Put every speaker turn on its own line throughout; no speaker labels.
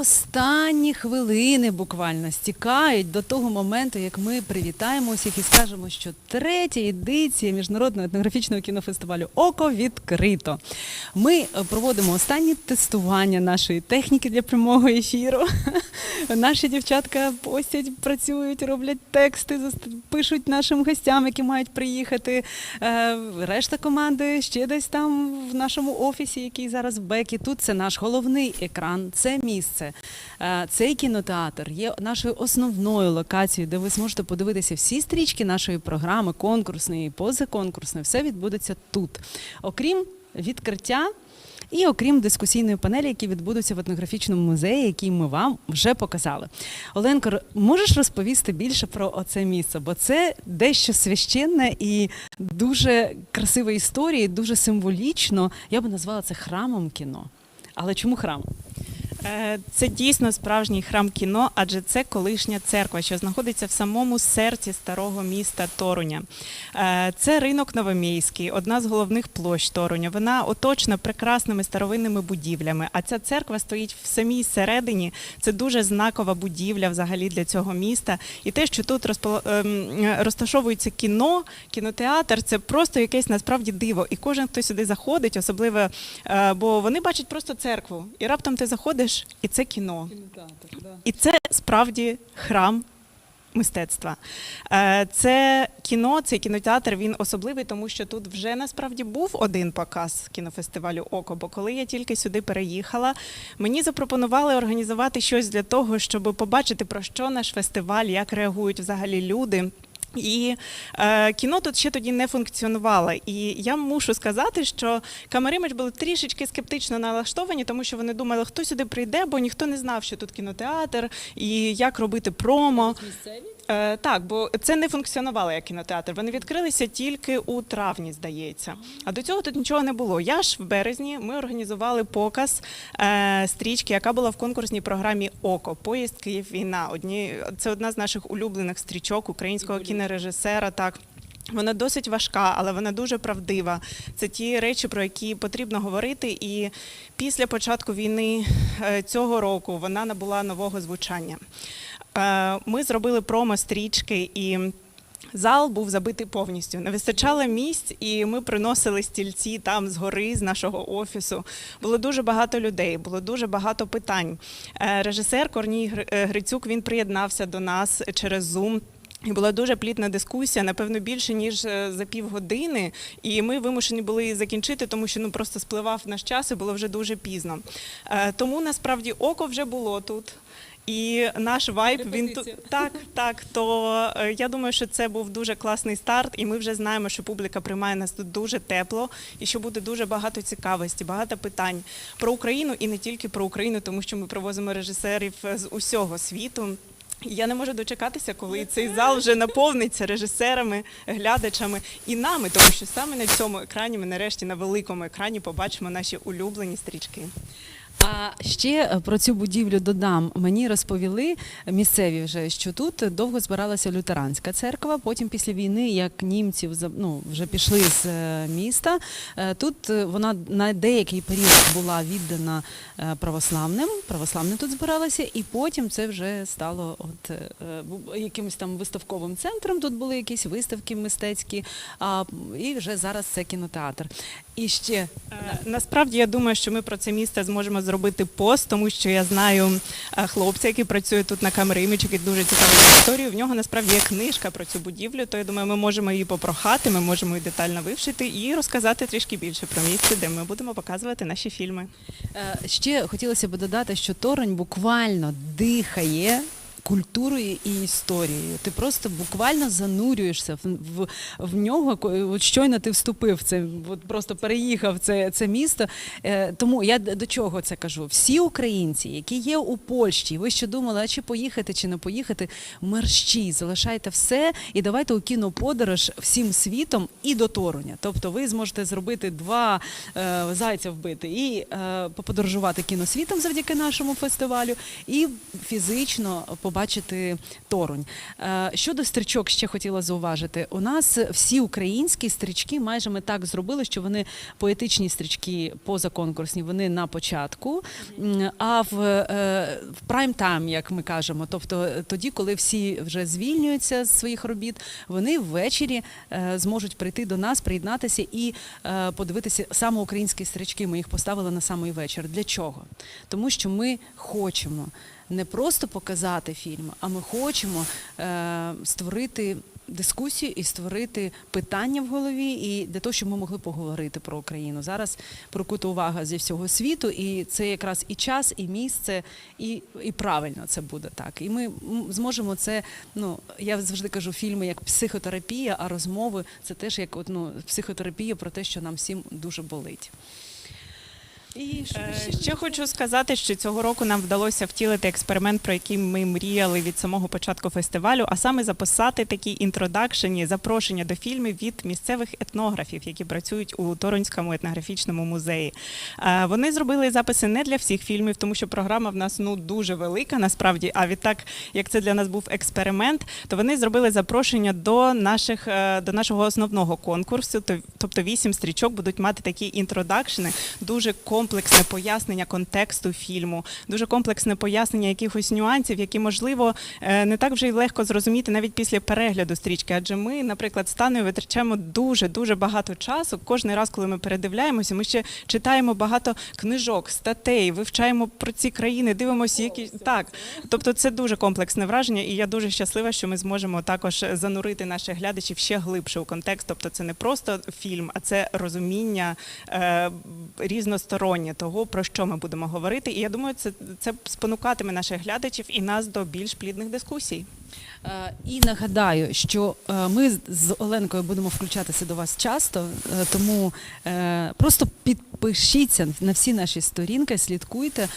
останні хвилини буквально стікають до того моменту, як ми привітаємо усіх і скажемо, що третя едиція міжнародного етнографічного кінофестивалю Око відкрито. Ми е, проводимо останні тестування нашої техніки для прямого ефіру. Наші дівчатка постять, працюють, роблять тексти, пишуть нашим гостям, які мають приїхати. Е, Решта команди ще десь там в нашому офісі, який зараз в Бекі. Тут це наш головний екран, це місце. Е, Цей кінотеатр є нашою основною локацією, де ви зможете подивитися всі стрічки нашої програми, конкурсної позаконкурсної. Все відбудеться тут. Окрім відкриття. І окрім дискусійної панелі, які відбудуться в етнографічному музеї, який ми вам вже показали. Оленко, можеш розповісти більше про оце місце? Бо це дещо священне і дуже красива історія, дуже символічно. Я би назвала це храмом кіно. Але чому храм?
Е, Це дійсно справжній храм кіно, адже це колишня церква, що знаходиться в самому серці старого міста Торуня. Е, Це ринок Новомійський, одна з головних площ Торуня. Вона оточена прекрасними старовинними будівлями. А ця церква стоїть в самій середині. Це дуже знакова будівля взагалі для цього міста. І те, що тут ем, розташовується кіно, кінотеатр, це просто якесь насправді диво. І кожен, хто сюди заходить, особливо, е, бо вони бачать просто церкву, і раптом ти заходиш, і це кіно. І це справді храм мистецтва. Е, Це кіно, цей кінотеатр, він особливий, тому що тут вже насправді був один показ кінофестивалю Око. Бо коли я тільки сюди переїхала, мені запропонували організувати щось для того, щоб побачити про що наш фестиваль, як реагують взагалі люди. І е, кіно тут ще тоді не функціонувало. І я мушу сказати, що камеримич були трішечки скептично налаштовані, тому що вони думали, хто сюди прийде, бо ніхто не знав, що тут кінотеатр і як робити промо. Е, так, бо це не функціонувало як кінотеатр. Вони відкрилися тільки у травні, здається. А до цього тут нічого не було. Я ж в березні ми організували показ е, стрічки, яка була в конкурсній програмі Око Поїзд Київ війна. Одні це одна з наших улюблених стрічок українського кінорежисера. Так. Вона досить важка, але вона дуже правдива. Це ті речі, про які потрібно говорити. І після початку війни е, цього року вона набула нового звучання. Е, Ми зробили промо-стрічки і. Зал був забитий повністю. Не вистачало місць, і ми приносили стільці там згори, з нашого офісу. Було дуже багато людей, було дуже багато питань. Е, Режисер Корній е, Грицюк він приєднався до нас через Zoom. І була дуже плідна дискусія, напевно, більше ніж за півгодини. І ми вимушені були закінчити, тому що ну просто спливав наш час і було вже дуже пізно. Тому насправді око вже було тут. І наш вайб він тут так, так. То е, я думаю, що це був дуже класний старт, і ми вже знаємо, що публіка приймає нас тут дуже тепло, і що буде дуже багато цікавості, багато питань про Україну і не тільки про Україну, тому що ми привозимо режисерів з усього світу. Я не можу дочекатися, коли цей зал вже наповниться режисерами, глядачами і нами, тому що саме на цьому екрані ми нарешті на великому екрані побачимо наші улюблені стрічки.
А ще е, про цю будівлю додам. Мені розповіли місцеві вже, що тут довго збиралася лютеранська церква. Потім, після війни, як німців за- ну, вже пішли з е, міста, е, тут вона на деякий період була віддана православним. Православне тут збиралося, і потім це вже стало от якимось там виставковим центром. Тут були якісь виставки мистецькі, а і вже зараз це кінотеатр. І ще
Е, Насправді я думаю, що ми про це місце зможемо зробити пост, тому що я знаю е, хлопця, який працює тут на камериміч, який дуже цікавий історію. В нього насправді є книжка про цю будівлю. То я думаю, ми можемо її попрохати, ми можемо її детально вивчити і розказати трішки більше про місце, де ми будемо показувати наші фільми.
Е, Ще хотілося б додати, що Торонь буквально дихає. Культурою і історією. Ти просто буквально занурюєшся в, в, в нього. От щойно ти вступив це, от просто переїхав це, це місто. Е, тому я до чого це кажу? Всі українці, які є у Польщі, ви ще думали, а чи поїхати, чи не поїхати, мерщій, залишайте все і давайте у кіноподорож всім світом і до Торуня. Тобто ви зможете зробити два е, зайця вбити і е, поподорожувати кіносвітом завдяки нашому фестивалю, і фізично побачити побачити Торунь. Е, Щодо стрічок, ще хотіла зауважити. У нас всі українські стрічки, майже ми так зробили, що вони поетичні стрічки позаконкурсні, вони на початку, а в, е, в прайм-тайм, як ми кажемо, тобто е, тоді, коли всі вже звільнюються з своїх робіт, вони ввечері зможуть прийти до нас, приєднатися і подивитися саме українські стрічки. Ми їх поставили на самий вечір. Для чого? Тому що ми хочемо не просто показати фільм, а ми хочемо е, створити. Дискусію і створити питання в голові, і для того, щоб ми могли поговорити про Україну. Зараз прокута увага зі всього світу, і це якраз і час, і місце, і, і правильно це буде так. І ми зможемо це. Ну я завжди кажу, фільми як психотерапія, а розмови це теж як от, ну, психотерапія про те, що нам всім дуже болить. І
Е, Ще хочу сказати, що цього року нам вдалося втілити експеримент, про який ми мріяли від самого початку фестивалю, а саме записати такі інтродакшені, запрошення до фільмів від місцевих етнографів, які працюють у Торонському етнографічному музеї. Е, Вони зробили записи не для всіх фільмів, тому що програма в нас ну дуже велика, насправді. А відтак, як це для нас був експеримент, то вони зробили запрошення до наших е, до нашого основного конкурсу. Тобто вісім стрічок будуть мати такі інтродакшени, дуже комплексне пояснення контексту фільму, дуже комплексне пояснення якихось нюансів, які можливо е, не так вже й легко зрозуміти навіть після перегляду стрічки. Адже ми, наприклад, з Танею витрачаємо дуже дуже багато часу. Кожен раз, коли ми передивляємося, ми ще читаємо багато книжок, статей, вивчаємо про ці країни, дивимося, які так. Тобто, це дуже комплексне враження, і я дуже щаслива, що ми зможемо також занурити наших глядачів ще глибше у контекст. Тобто, це не просто фільм, а це розуміння е, різностороннє того, про що ми будемо говорити. І я думаю, це, це спонукатиме наших глядачів і нас до більш плідних дискусій.
Е, І нагадаю, що е, ми з- Оленкою будемо включатися до вас часто, е, тому просто підпишіться на всі наші сторінки, слідкуйте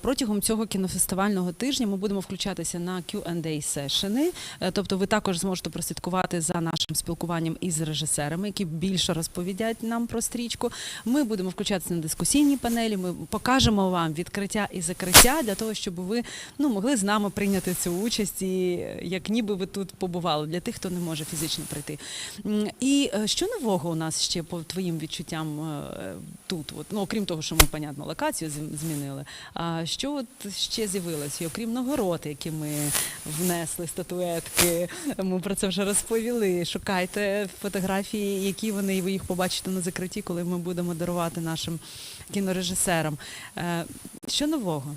протягом цього кінофестивального тижня. Ми будемо включатися на Q&A сешени. Тобто, ви також зможете прослідкувати за нашим спілкуванням із режисерами, які більше розповідять нам про стрічку. Ми будемо включатися на дискусійні панелі. Ми покажемо вам відкриття і закриття для того, щоб ви ну могли з нами прийняти цю участь і як ніби ви тут побували для тих, хто не може фізично прийти. І е, що нового у нас ще по твоїм відчуттям е, тут? От, ну окрім того, що ми понятно локацію змінили. А що от ще з'явилося? І окрім нагород, які ми внесли, статуетки, ми про це вже розповіли. Шукайте фотографії, які вони, і ви їх побачите на закритті, коли ми будемо дарувати нашим кінорежисерам. Е, Що нового?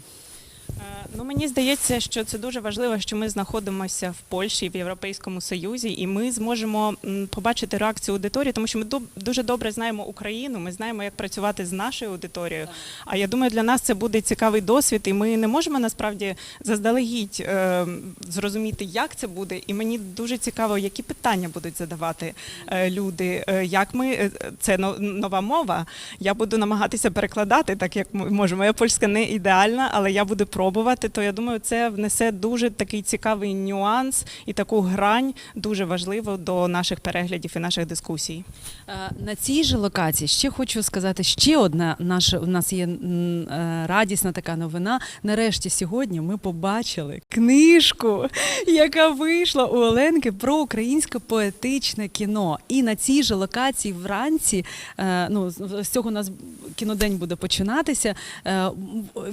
Е, Ну мені здається, що це дуже важливо, що ми знаходимося в Польщі в Європейському Союзі, і ми зможемо побачити реакцію аудиторії, тому що ми дуже добре знаємо Україну. Ми знаємо, як працювати з нашою аудиторією. А я думаю, для нас це буде цікавий досвід, і ми не можемо насправді заздалегідь е, зрозуміти, як це буде. І мені дуже цікаво, які питання будуть задавати е, люди. Е, як ми е, це нова мова. Я буду намагатися перекладати, так як м- можу. Моя польська не ідеальна, але я буду пробувати. То я думаю, це внесе дуже такий цікавий нюанс і таку грань дуже важливо до наших переглядів і наших дискусій.
Е, На цій же локації ще хочу сказати ще одна наша у нас є е, радісна така новина. Нарешті сьогодні ми побачили книжку, яка вийшла у Оленки про українське поетичне кіно. І на цій же локації вранці, е, ну з цього у нас кінодень буде починатися.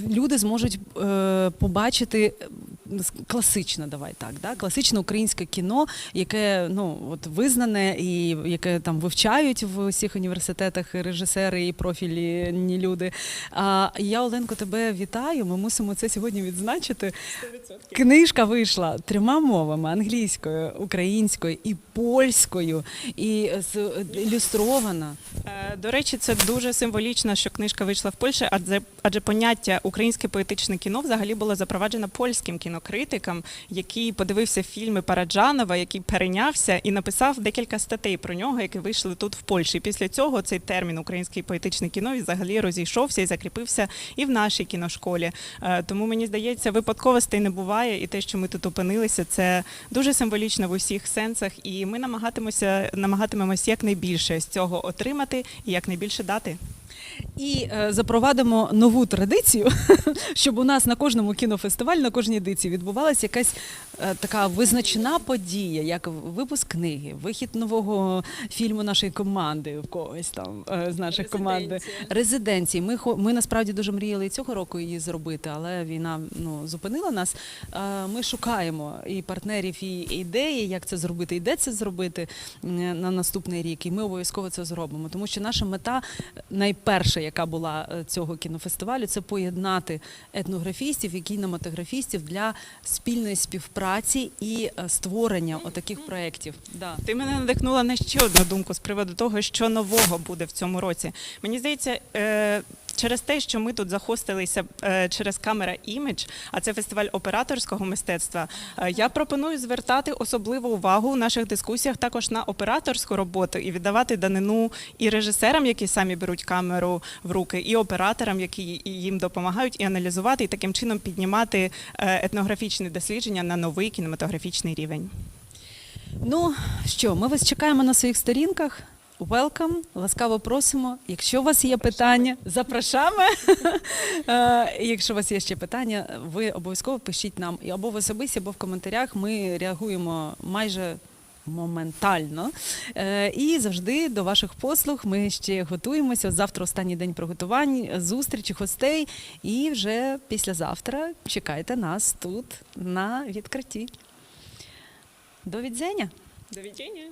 Люди зможуть побачити. е, Класичне, давай так, да? класичне українське кіно, яке ну от визнане і яке там вивчають в усіх університетах і режисери і профільні люди. А я, Оленко, тебе вітаю. Ми мусимо це сьогодні відзначити. Книжка вийшла трьома мовами: англійською, українською і польською, і з ілюстрована.
До речі, це дуже символічно, що книжка вийшла в Польщі, адже адже поняття українське поетичне кіно взагалі було запроваджено польським кінокритиком, який подивився фільми Параджанова, який перейнявся і написав декілька статей про нього, які вийшли тут в Польщі. Після цього цей термін українське поетичне кіно взагалі розійшовся і закріпився і в нашій кіношколі. Е, Тому мені здається, випадковостей не буває, і те, що ми тут опинилися, це дуже символічно в усіх сенсах. І ми намагатимемося намагатимемось якнайбільше з цього отримати і якнайбільше дати.
І е, запровадимо нову традицію, щоб у нас на кожному кінофестивалі, на кожній едиції відбувалася якась е, така визначена подія, як випуск книги, вихід нового фільму нашої команди, в когось там е, з наших команди. Резиденції. Ми ми насправді дуже мріяли і цього року її зробити, але війна ну зупинила нас. Е, Ми шукаємо і партнерів, і ідеї, як це зробити, і де це зробити на наступний рік. І ми обов'язково це зробимо, тому що наша мета найперша, яка була е, цього кінофестивалю, це поєднати етнографістів і кінематографістів для спільної співпраці і е, створення отаких проєктів. Да.
Ти мене надихнула на ще одну думку з приводу того, що нового буде в цьому році. Мені здається, е, через те, що ми тут захостилися е, через камера імідж, а це фестиваль операторського мистецтва. е, Я пропоную звертати особливу увагу у наших дискусіях також на операторську роботу і віддавати данину і режисерам, які самі беруть камеру в руки, і операторам, які їм допомагають, і аналізувати, і таким чином піднімати е, етнографічні дослідження на новий кінематографічний рівень.
Ну що, ми вас чекаємо на своїх сторінках. Welcome, ласкаво просимо. Якщо у вас є питання, запрошаємо. Е, Якщо у вас є ще питання, ви обов'язково пишіть нам або в особисті, або в коментарях. Ми реагуємо майже моментально. Е, І завжди до ваших послуг ми ще готуємося. Завтра останній день приготувань, зустрічі гостей. І вже післязавтра чекайте нас тут на відкритті. До відзення!
До відчення.